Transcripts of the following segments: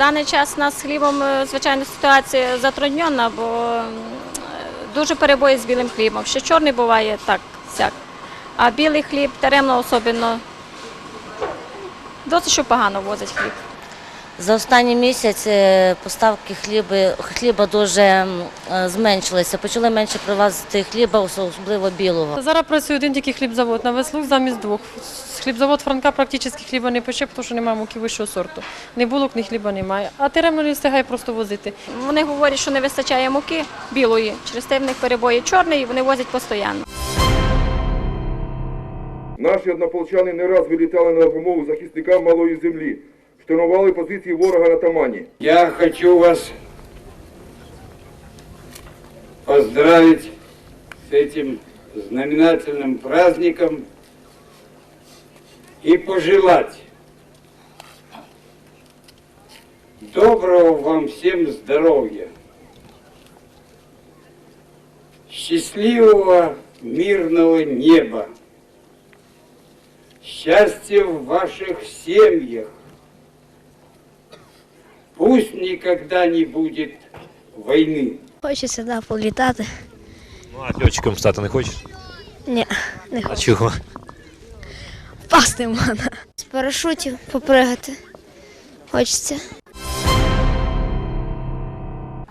даний час у нас з хлібом, е, звичайно, ситуація затруднена, бо дуже перебої з білим хлібом. Ще чорний буває так, сяк. А білий хліб, теремно особливо, досить що погано возить хліб. За останній місяць е, поставки хліби, хліба дуже е, зменшилися. Почали менше привозити хліба, особливо білого. Зараз працює один тільки хлібзавод на весь луг замість двох. Хлібзавод Франка практично хліба не пече, тому що немає муки вищого сорту. Ні булок, ні хліба немає. А теремно не встигає просто возити. Вони говорять, що не вистачає муки білої, через те в них перебої чорний, і вони возять постійно. Наші однополчани не раз вилітали на допомогу захисникам малої землі, штурмували позиції ворога на Тамані. Я хочу вас поздравить с этим знаменательным праздником и пожелать доброго вам всем здоровья, счастливого мирного неба, счастья в ваших семьях, Пусть никогда не будет войны. Хочеться да, політати. Ну, а льотчиком стати не хочеш? Ні, не А хочу. чого? Впасти можна. З парашутів попригати. Хочеться.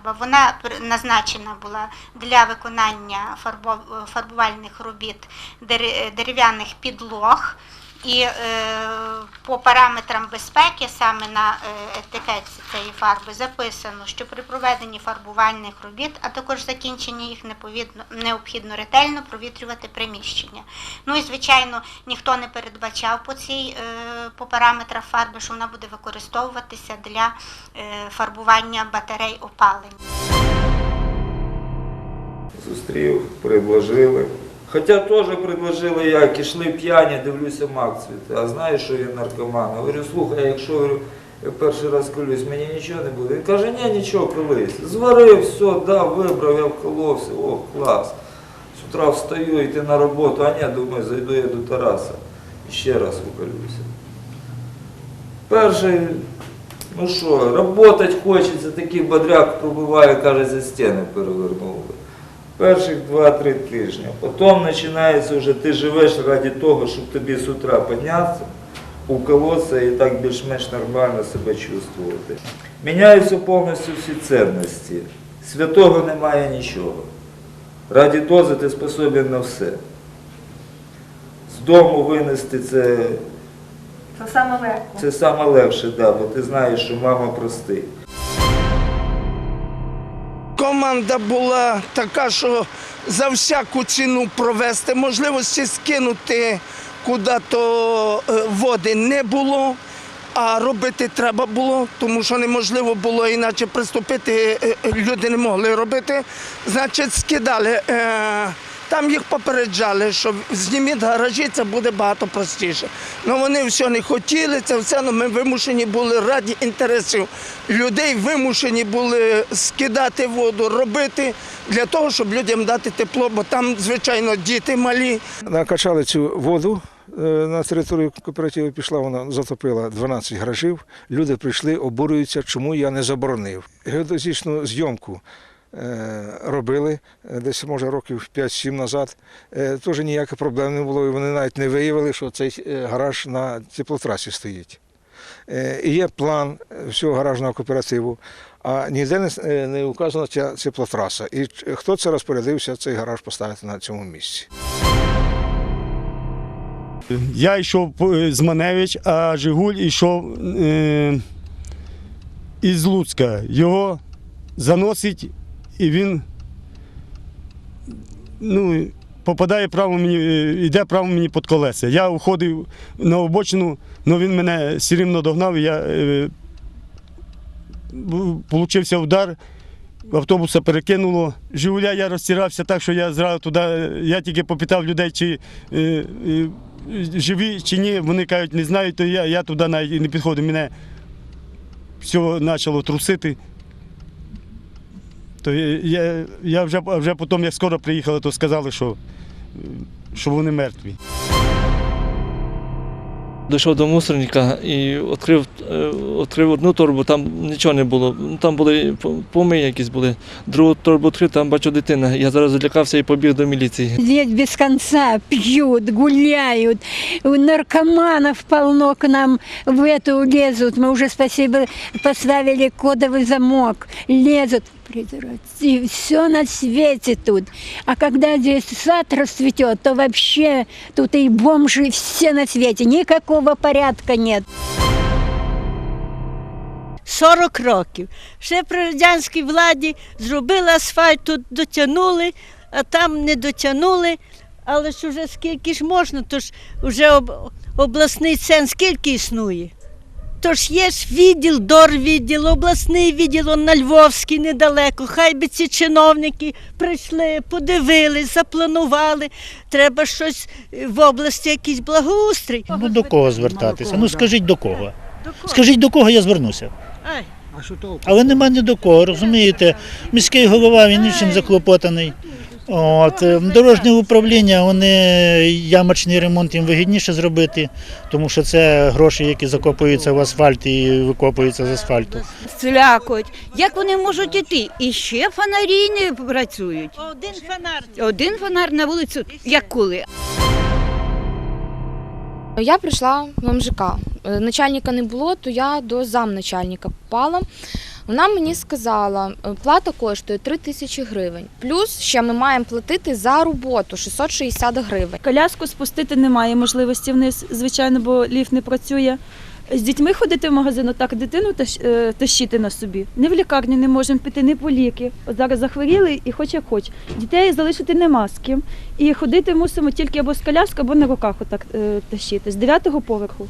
Бо Вона пр- назначена була для виконання фарбо- фарбувальних робіт дер- дерев'яних підлог. І е, по параметрам безпеки саме на е, етикетці цієї фарби записано, що при проведенні фарбувальних робіт, а також закінченні їх необхідно ретельно провітрювати приміщення. Ну і звичайно, ніхто не передбачав по цій е, по параметрах фарби, що вона буде використовуватися для фарбування батарей опалення. Зустрів, предложили. Хоча теж предложили як, ішли п'яні, дивлюся мак. А знаєш, що він наркоман? Говорю, слухай, якщо я перший раз колюсь, мені нічого не буде. Він каже, ні, нічого колись. Зварив, все, дав, вибрав, я вколовся, о, клас. З утра встаю, йти на роботу, а ні, думаю, зайду я до Тараса ще раз уколюся. Перший, ну що, работать хочеться, такий бодряк пробиває, каже, за стіни перевернув. Перших 2-3 тижні. Потім починається вже, ти живеш раді того, щоб тобі з утра піднятися, уколоться і так більш-менш нормально себе чувствувати. Міняються повністю всі цінності. Святого немає нічого. Раді дози ти способен на все. З дому винести це, Це саме легко. це саме легше, да, бо ти знаєш, що мама простить. Команда була така, що за всяку ціну провести, можливості скинути куди-то е, води не було, а робити треба було, тому що неможливо було іначе приступити, е, е, люди не могли робити. Значить, скидали. Там їх попереджали, що зніміть гаражі, це буде багато простіше. Ну вони все не хотіли, це все ну, ми вимушені були раді інтересів людей, вимушені були скидати воду, робити для того, щоб людям дати тепло, бо там, звичайно, діти малі. Накачали цю воду е, на територію кооперативу, пішла, вона затопила 12 гаражів. Люди прийшли, обурюються, чому я не заборонив. Геодезичну зйомку робили е, десь, може, років 5-7 назад. Е, Теж ніяких проблем не було, і вони навіть не виявили, що цей е, гараж на теплотрасі стоїть. Е, І є план всього гаражного кооперативу, а ніде не, е, указана ця теплотраса. І хто це розпорядився цей гараж поставити на цьому місці. Я йшов з Маневич, а Жигуль йшов е, із Луцька. Його заносить і він ну, попадає право мені, е, йде право мені під колеса. Я уходив на обочину, але він мене все рівно догнав, і я е, удар. Автобуса перекинуло. Жигуля я розтирався так, що я зразу туди. Я тільки попитав людей, чи е, е, живі чи ні. Вони кажуть, не знають, то я, я туди навіть не підходив. Мене все почало трусити. То я, я, я вже, вже потім, як скоро приїхали, то сказали, що, е, що вони мертві. Дійшов до мусорника і відкрив, е, відкрив одну торбу, там нічого не було. Ну, Там були по- помиї якісь були. Другу торбу відкрив, там бачу дитина. Я зараз злякався і побіг до міліції. Здесь без конца пьют, гуляют. У наркоманов полно к нам в эту лезут. Мы уже, спасибо, поставили кодовый замок. Лезут. И все на свете тут. А когда здесь сад расцветет, то вообще тут и бомжи все на свете. Никакого порядка нет. 40 років. Ще при радянській владі зробили асфальт, тут дотягнули, а там не дотягнули. Але ж вже скільки ж можна, то ж вже об, обласний центр скільки існує. Тож є ж відділ, дорвідділ, обласний відділ он на Львовській недалеко. Хай би ці чиновники прийшли, подивились, запланували. Треба щось е, в області, якийсь благоустрій. Ну до кого звертатися? Ну скажіть до кого? Скажіть, до кого я звернуся? Ай. Але нема ні до кого, розумієте? Міський голова він нічим заклопотаний. От, е, дорожнє управління, вони ямочний ремонт їм вигідніше зробити, тому що це гроші, які закопуються в асфальт і викопуються з асфальту. Слякоть. Як вони можуть іти? І ще фонарі не працюють. Один фонар. Один фонар на вулицю, як коли. Я прийшла в МЖК. Е, Начальника не було, то я до замначальника попала. Вона мені сказала, е, плата коштує 3 тисячі гривень. Плюс ще ми маємо платити за роботу 660 гривень. Коляску спустити немає можливості вниз, звичайно, бо ліфт не працює. З дітьми ходити в магазин, так дитину е, тащити на собі. Не в лікарню не можемо піти, не по ліки. От зараз захворіли і хоч як хоч. Дітей залишити нема з ким. І ходити мусимо тільки або з коляскою, або на руках отак е, тащити. З дев'ятого поверху.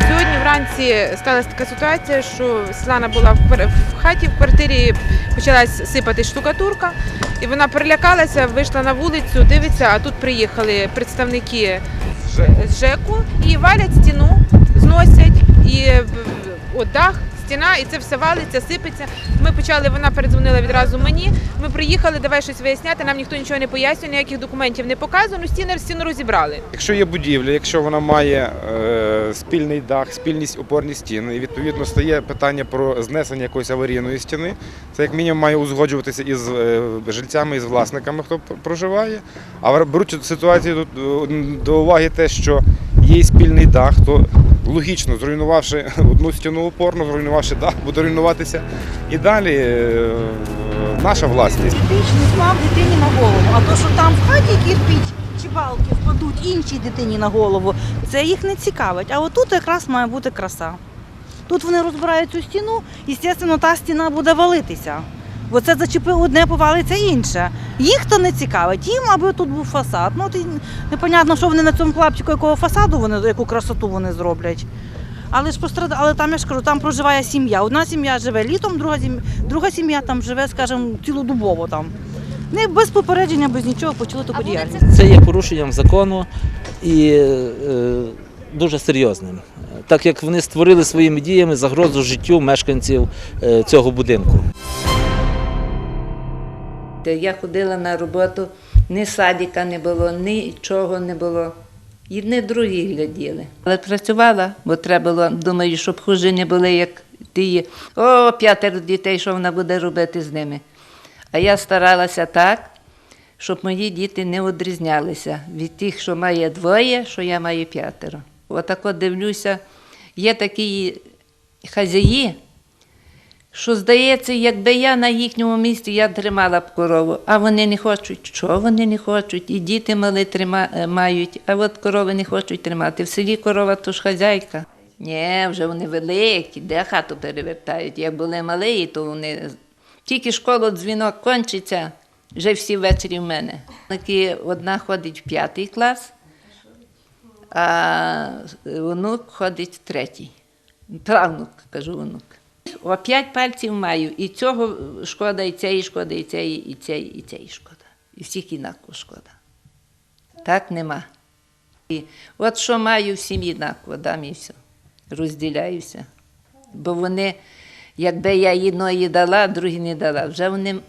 Сьогодні вранці сталася така ситуація, що Світлана була в хаті, в квартирі почалась сипати штукатурка, і вона перелякалася, вийшла на вулицю, дивиться, а тут приїхали представники з ЖЕКу і валять стіну, зносять і е, от дах. Стіна, і це все валиться, сипеться. Ми почали, вона передзвонила відразу мені. Ми приїхали, давай щось виясняти. Нам ніхто нічого не пояснює, ніяких документів не показано. Ну, Стіни стіну розібрали. Якщо є будівля, якщо вона має е, спільний дах, спільні опорні стіни, і відповідно стає питання про знесення якоїсь аварійної стіни, це як мінімум має узгоджуватися із е, жильцями, із власниками, хто проживає. А беручи ситуацію тут, е, до уваги те, що є спільний дах, то логічно, зруйнувавши одну стіну опорну, зруйнувавши дах, буде руйнуватися і далі е, наша власність. Кирпич не впав дитині на голову. А то, що там в хаті кирпич чи балки впадуть іншій дитині на голову, це їх не цікавить. А отут якраз має бути краса. Тут вони розбирають цю стіну, і, звісно, та стіна буде валитися. Бо це зачепив одне, повалиться інше. Їх то не цікавить. Їм, аби тут був фасад. Ну, і непонятно, що вони на цьому клапчику, якого фасаду вони, яку красоту вони зроблять. Але ж пострада... але там я ж кажу, там проживає сім'я. Одна сім'я живе літом, друга сім'я, друга сім'я там живе, скажімо, цілодобово там. Не без попередження, без нічого почали таку діяльність. Це є порушенням закону і е, дуже серйозним, так як вони створили своїми діями загрозу життю мешканців е, цього будинку. Я ходила на роботу, ні садика не було, нічого не було. І не другі гляділи. Але працювала, бо треба було, думаю, щоб хуже не були, як ті. О, п'ятеро дітей, що вона буде робити з ними. А я старалася так, щоб мої діти не відрізнялися від тих, що має двоє, що я маю п'ятеро. Отак от дивлюся, є такі хазяї, що здається, якби я на їхньому місці я тримала б корову, а вони не хочуть. Що вони не хочуть? І діти мали трима, е, мають, а от корови не хочуть тримати. В селі корова то ж хазяйка. Ні, вже вони великі, де хату перевертають. Як були малі, то вони тільки школу дзвінок кончиться, вже всі ввечері в мене. Такі одна ходить в п'ятий клас, а онук ходить в третій. Правнук, кажу онук. О п'ять пальців маю. І цього шкода, і цієї шкода, і цієї, і цієї, і цієї шкода. І всіх інаково шкода. Так нема. І от що маю в сім'ї однаково, дам і все. Розділяюся. Бо вони, якби я одної дала, другі не дала, вже вони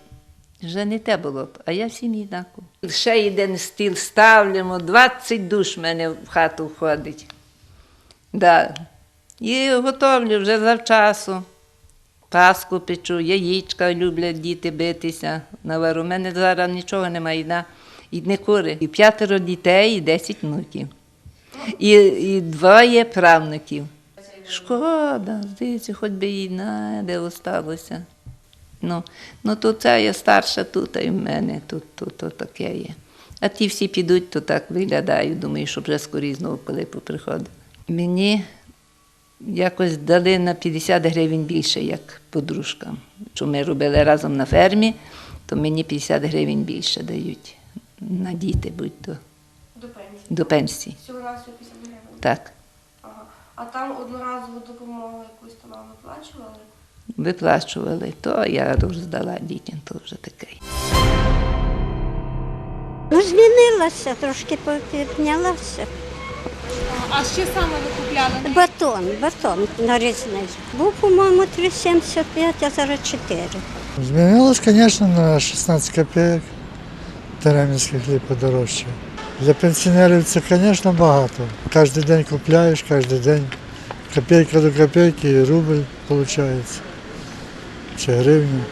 Вже не те було б, а я всім їдаку. Ще один стіл ставлимо, 20 душ в мене в хату входить. Да. І готовлю вже завчасу. Паску печу, яєчка люблять діти битися. Навару. У мене зараз нічого немає. Да? І не кури. І п'ятеро дітей, і десять внуків. І, і двоє правнуків. Шкода, здається, хоч би і на де осталося. Ну, ну то це я старша тут, а й в мене тут, тут, тут таке є. А ті всі підуть, то так виглядаю, думаю, що вже скорі знову коли поприходили. Мені якось дали на 50 гривень більше, як подружкам. Що ми робили разом на фермі, то мені 50 гривень більше дають на діти, будь-то До пенсії. до пенсії. Всього разу 50 гривень. Так, Ага. А там одноразову допомогу якусь там вам виплачували? виплачували, то я роздала дітям, то вже таке. Ну, змінилася, трошки піднялася. А що саме ви купляли? Батон, батон нарізний. Був, по-моєму, 3,75, а зараз 4. Змінилось, звісно, на 16 копійок. Теремінський хліб подорожчав. Для пенсіонерів це, звісно, багато. Кожен день купляєш, кожен день. Копійка до копійки рубль виходить. Чи гривня.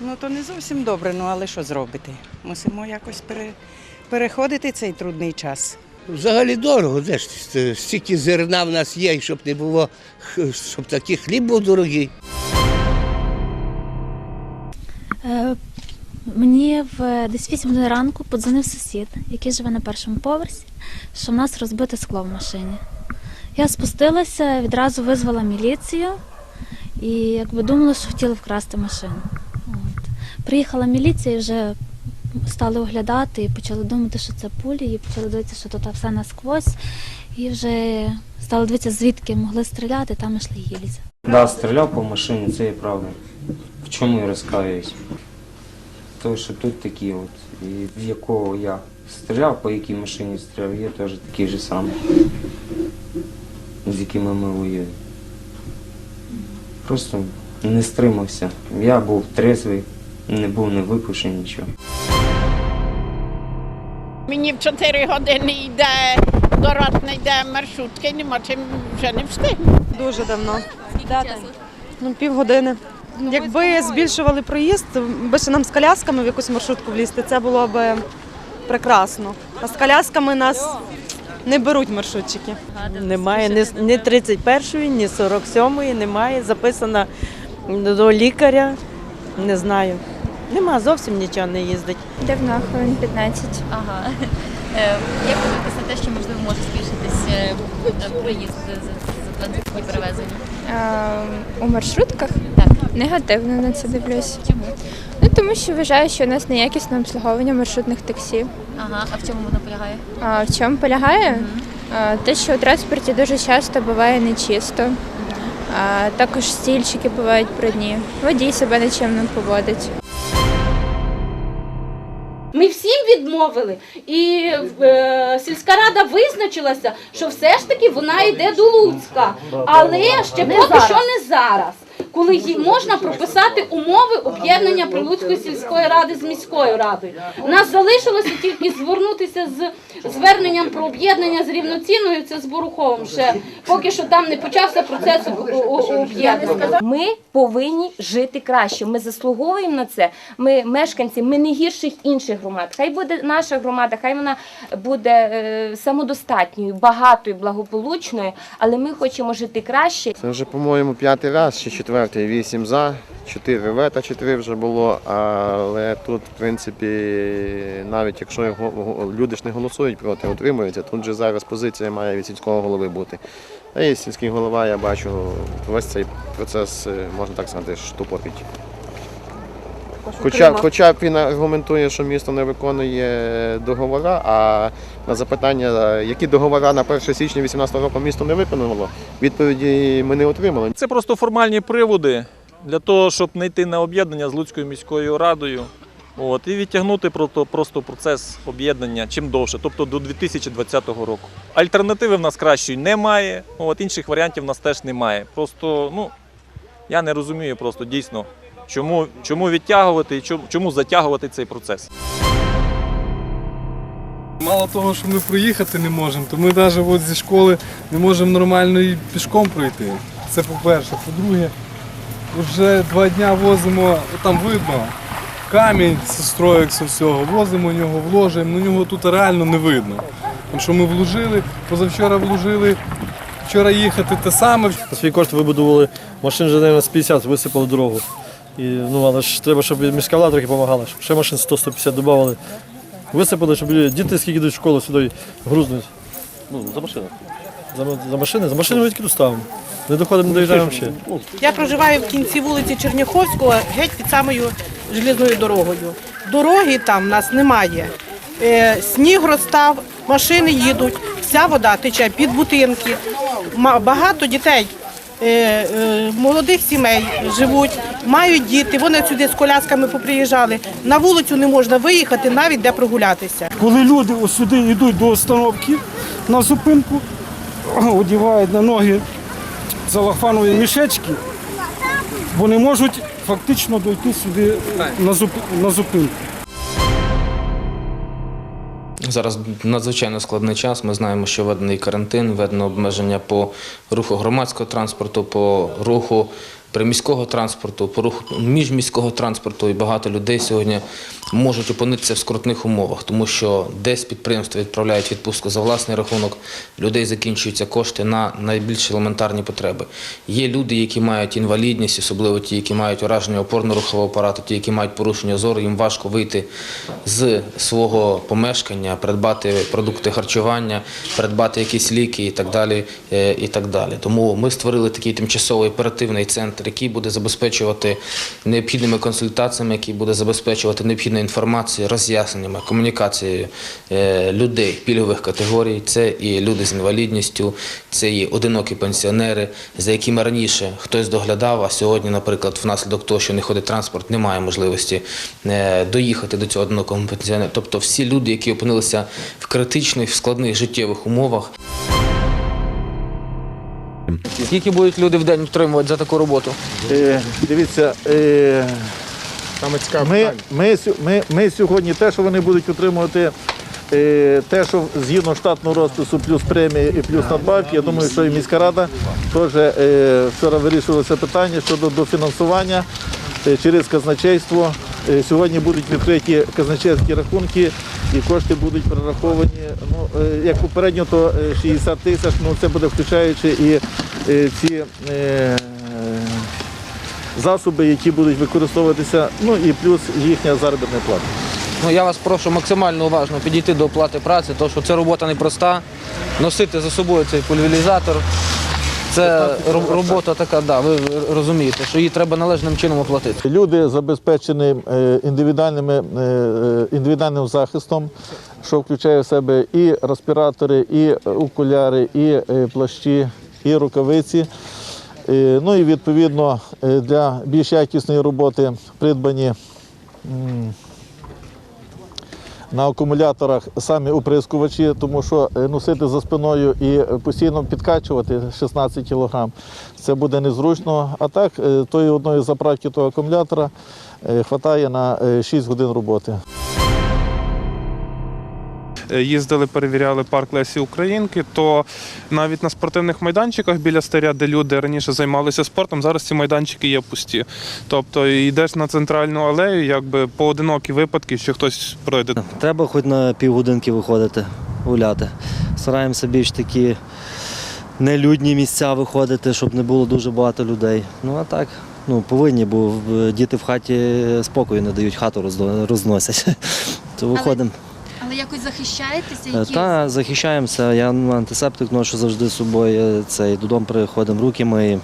Ну то не зовсім добре, ну але що зробити? Мусимо якось пере, переходити цей трудний час. Взагалі дорого, де ж стільки зерна в нас є, щоб не було, щоб такий хліб був дорогий. Е, Мені в десь 8 ранку подзвонив сусід, який живе на першому поверсі, що в нас розбите скло в машині. Я спустилася, відразу визвала міліцію і якби думала, що хотіли вкрасти машину. От. Приїхала міліція і вже стали оглядати і почали думати, що це пулі, і почали дивитися, що тут все насквозь. І вже стали дивитися, звідки могли стріляти, там йшли гільзи. Да, стріляв по машині, це і правда. В чому я розкаюсь? Тому що тут такі от, і в якого я стріляв, по якій машині стріляв, є теж такий же самий, з якими ми воюємо. Просто не стримався. Я був трезвий, не був не випивши нічого. Мені в 4 години йде до ротне йде маршрутки, нема чим вже не встигну. Дуже давно. Ну, півгодини. Якби збільшували проїзд, би ще нам з колясками в якусь маршрутку влізти, це було б прекрасно. А з колясками нас не беруть маршрутчики. Немає ні, ні 31-ї, ні 47-ї, немає. Записана до лікаря, не знаю. Нема, зовсім нічого не їздить. Давно, хвилин 15. Ага. Е, Як ви дивитесь на те, що можливо може збільшитись е, проїзд за, за транзитні перевезення? А, у маршрутках? Так. Негативно на це дивлюсь. Чому? Ну, тому що вважаю, що у нас неякісне обслуговування маршрутних таксі. Ага, а в чому воно полягає? А в чому полягає? А, те, що у транспорті дуже часто буває нечисто. А, також стільчики бувають брудні. Водій себе нечемно поводить. Ми всім відмовили, і е, сільська рада визначилася, що все ж таки вона йде до Луцька, але ще поки що не зараз. Коли їй можна прописати умови об'єднання Прилуцької сільської ради з міською радою. Нас залишилося тільки звернутися з зверненням про об'єднання з рівноцінною, це з Боруховим. Ще поки що там не почався процес об'єднання. Ми повинні жити краще. Ми заслуговуємо на це. Ми мешканці, ми не гірших інших громад. Хай буде наша громада, хай вона буде е, самодостатньою, багатою, благополучною, але ми хочемо жити краще. Це вже, по-моєму, п'ятий раз, чи четвертий, вісім за, чотири вета, чотири вже було. Але тут, в принципі, навіть якщо його- люди ж не голосують проти, утримуються, тут же зараз позиція має від сільського голови бути. Та і сільський голова, я бачу, весь цей процес, е, можна так сказати, Хоча, хоча б він аргументує, що місто не виконує договори, а на запитання, які договори на 1 січня 2018 року місто не виконувало, відповіді ми не отримали. Це просто формальні приводи для того, щоб не йти на об'єднання з Луцькою міською радою. От, і відтягнути просто, просто процес об'єднання чим довше, тобто до 2020 року. Альтернативи в нас кращої немає, от, інших варіантів в нас теж немає. Просто ну, я не розумію просто дійсно, Чому, чому відтягувати і чому, чому затягувати цей процес? Мало того, що ми проїхати не можемо, то ми навіть от зі школи не можемо нормально і пішком пройти. Це по-перше. По-друге, вже два дня возимо, там видно, камінь зі строїк з всього, возимо нього, вложуємо, ну нього тут реально не видно. Тому що ми вложили, позавчора вложили, вчора їхати те саме. На свій кошт вибудували машин вже наверное, з 50 висипали дорогу. І, ну, але ж треба, щоб міська влада трохи допомагала, щоб ще машин 100-150 додавали. Висипали, щоб люди- діти, скільки йдуть в школу, сюди грузнуть. Ну, за машину. За, за машини? За машини ми тільки тут ставимо. Не доходимо, не доїжджаємо ще. Я проживаю в кінці вулиці Черняховського, геть під самою железною дорогою. Дороги там в нас немає. Е, сніг розстав, машини їдуть, вся вода тече під будинки. Ма- Багато дітей. Е, е, Молодих сімей живуть, мають діти, вони сюди з колясками поприїжджали. На вулицю не можна виїхати, навіть де прогулятися. Коли люди сюди йдуть до остановки на зупинку, одягають на ноги залахванові мішечки, бо не можуть фактично дойти сюди на зупинку. Зараз надзвичайно складний час. Ми знаємо, що введений карантин, введено обмеження по руху громадського транспорту, по руху приміського транспорту, по міжміського транспорту. І багато людей сьогодні можуть опинитися в скрутних умовах, тому що десь підприємства відправляють відпустку за власний рахунок, людей закінчуються кошти на найбільш елементарні потреби. Є люди, які мають інвалідність, особливо ті, які мають ураження опорно-рухового апарату, ті, які мають порушення зору, їм важко вийти з свого помешкання, придбати продукти харчування, придбати якісь ліки і так далі. е, І так далі. Тому ми створили такий тимчасовий оперативний центр, який буде забезпечувати необхідними консультаціями, який буде забезпечувати необхідною інформацією, роз'ясненнями, комунікацією е, людей пільгових категорій. Це і люди з інвалідністю, це і одинокі пенсіонери, за якими раніше хтось доглядав, а сьогодні, наприклад, внаслідок того, що не ходить транспорт, немає можливості е, доїхати до цього одинокого пенсіонера. Тобто всі люди, які опинилися в критичних, складних життєвих умовах. Скільки будуть люди в день втримувати за таку роботу? Е, дивіться, е, ми, ми, сю- ми, ми сьогодні те, що вони будуть отримувати, е, те, що згідно штатного розпису, плюс премії і плюс надбавки, я думаю, що і міська рада теж е, вчора вирішувалося питання щодо дофінансування через казначейство. Е, Сьогодні будуть відкриті казначейські рахунки і кошти будуть перераховані. Ну, е, як попередньо, то е, 60 тисяч, ну це буде включаючи і е, ці е, засоби, які будуть використовуватися, ну і плюс їхня заробітна плата. Ну, я вас прошу максимально уважно підійти до оплати праці, тому що це робота непроста. Носити за собою цей пульверізатор. Це робота така, да, ви розумієте, що її треба належним чином оплатити. Люди забезпечені е, індивідуальними, е, е, індивідуальним захистом, що включає в себе і респіратори, і окуляри, і плащі, і рукавиці. Ну і відповідно для більш якісної роботи придбані на акумуляторах самі оприскувачі, тому що е, носити за спиною і постійно підкачувати 16 кг це буде незручно. А так, е, тої одної заправки того акумулятора вистачає на е, 6 годин роботи. Е, їздили, перевіряли парк Лесі Українки, то навіть на спортивних майданчиках біля старя, де люди раніше займалися спортом, зараз ці майданчики є пусті. Тобто йдеш на центральну алею, якби поодинокі випадки, що хтось пройде. Треба хоч на півгодинки виходити, гуляти. Стараємося більш такі нелюдні місця виходити, щоб не було дуже багато людей. Ну а так, ну повинні, бо діти в хаті спокою не дають, хату розносять. То виходимо. Але якось захищаєтеся? Е, Які Та захищаємося. Я ну, антисептик ношу завжди з собою. Цей додому приходимо, руки миємо.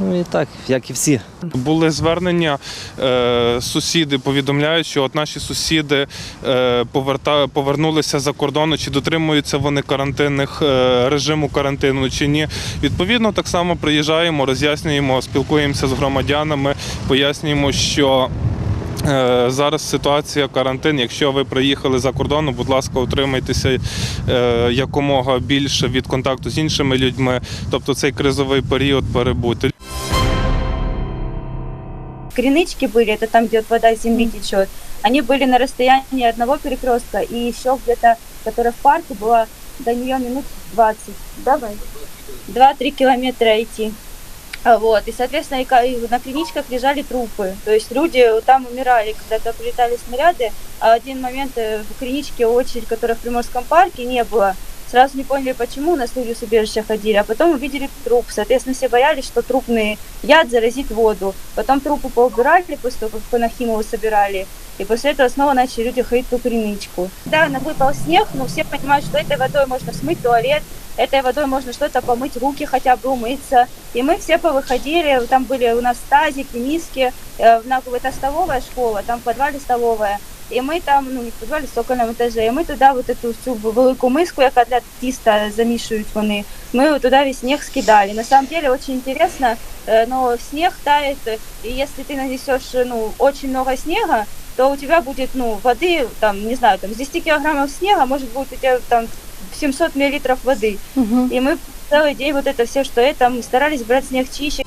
Ну і так, як і всі. Були звернення, е, сусіди повідомляють, що от наші сусіди е, поверта, повернулися за кордону, чи дотримуються вони карантинних е, режиму карантину чи ні. Відповідно, так само приїжджаємо, роз'яснюємо, спілкуємося з громадянами, пояснюємо, що. Е, Зараз ситуація карантин. Якщо ви приїхали за кордону, будь ласка, утримайтеся е, якомога більше від контакту з іншими людьми, тобто цей кризовий період перебути. кринычки были, это там, где вот вода из земли течет, они были на расстоянии одного перекрестка, и еще где-то, которая в парке была, до нее минут 20. Давай. 2-3 километра идти. А, Вот, и, соответственно, и на клиничках лежали трупы. То есть люди там умирали, когда-то прилетали снаряды, а один момент э, в клиничке очередь, которая в Приморском парке, не было. Сразу не поняли, почему, у нас люди с убежища ходили, а потом увидели труп. Соответственно, все боялись, что трупный яд заразит воду. Потом трупы поубирали после того, как по Нахимову собирали. И после этого снова начали люди ходить ту криничку. Да, выпал снег, но все понимают, что этой водой можно смыть туалет, этой водой можно что-то помыть, руки хотя бы умыться. И мы все повыходили, там были у нас тазики, миски, э, на- это столовая школа, там в подвале столовая. І ми там, ну не в підвалі, в цокольному етажі, і ми туди вот эту всю велику миску, яка для тіста замішують вони, ми туди весь снег скидали. На самом деле очень интересно, э, но снег тает, э, и если ты нанесешь ну, очень много снега, то у тебя будет ну, воды, там, не знаю, там, с 10 килограммов снега может быть у тебя там 700 миллилитров воды. И мы целый день вот это все, что это, мы старались брать снег чище.